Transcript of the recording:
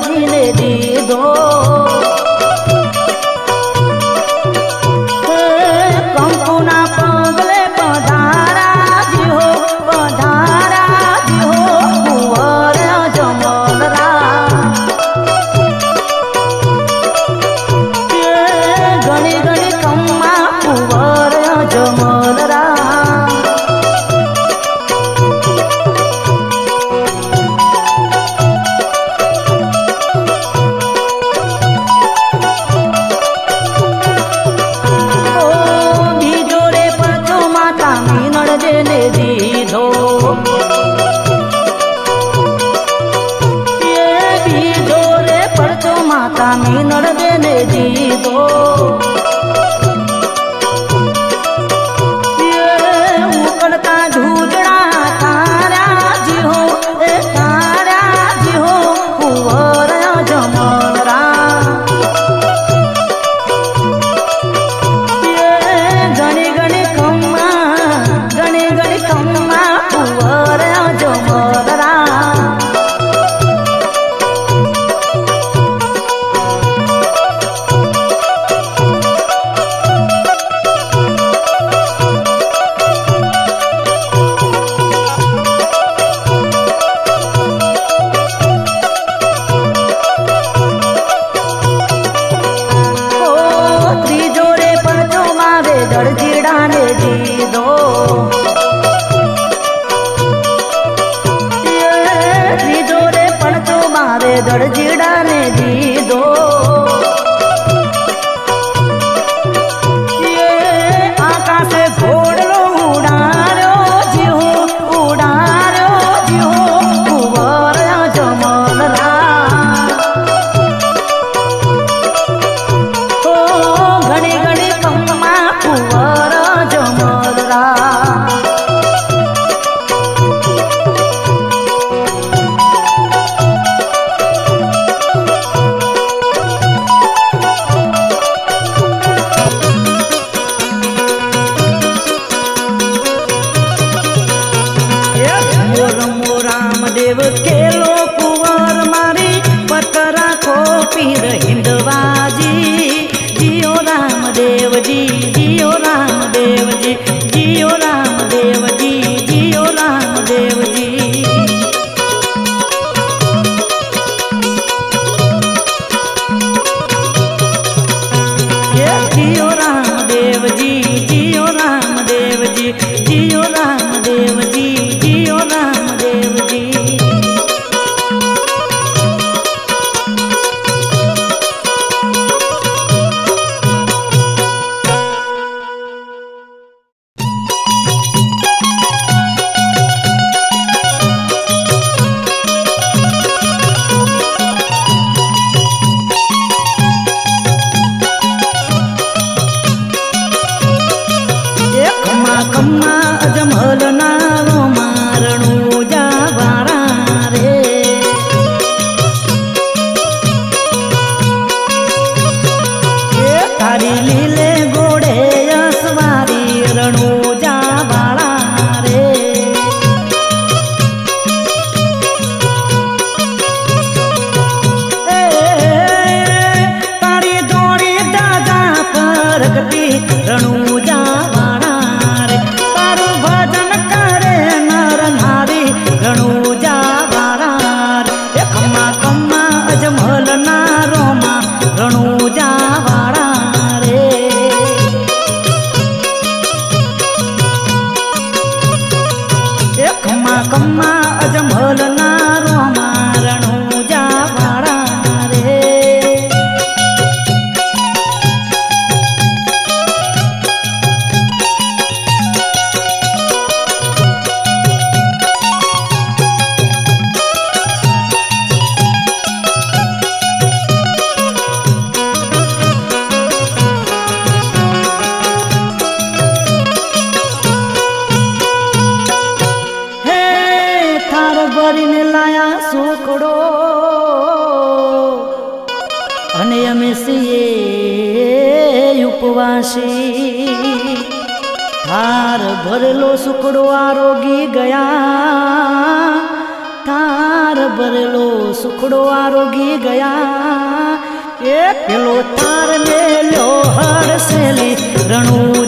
અજમલજીને દીધો. casa es ભરીને લાયા સુખડો અને અમે સીએ ઉપવાસી. હાર ભરેલો સુખડો આરોગી ગયા. તાર ભરેલો સુખડો આરોગી ગયા. એ પેલો તાર મેલ્યો હરસેલી રણુ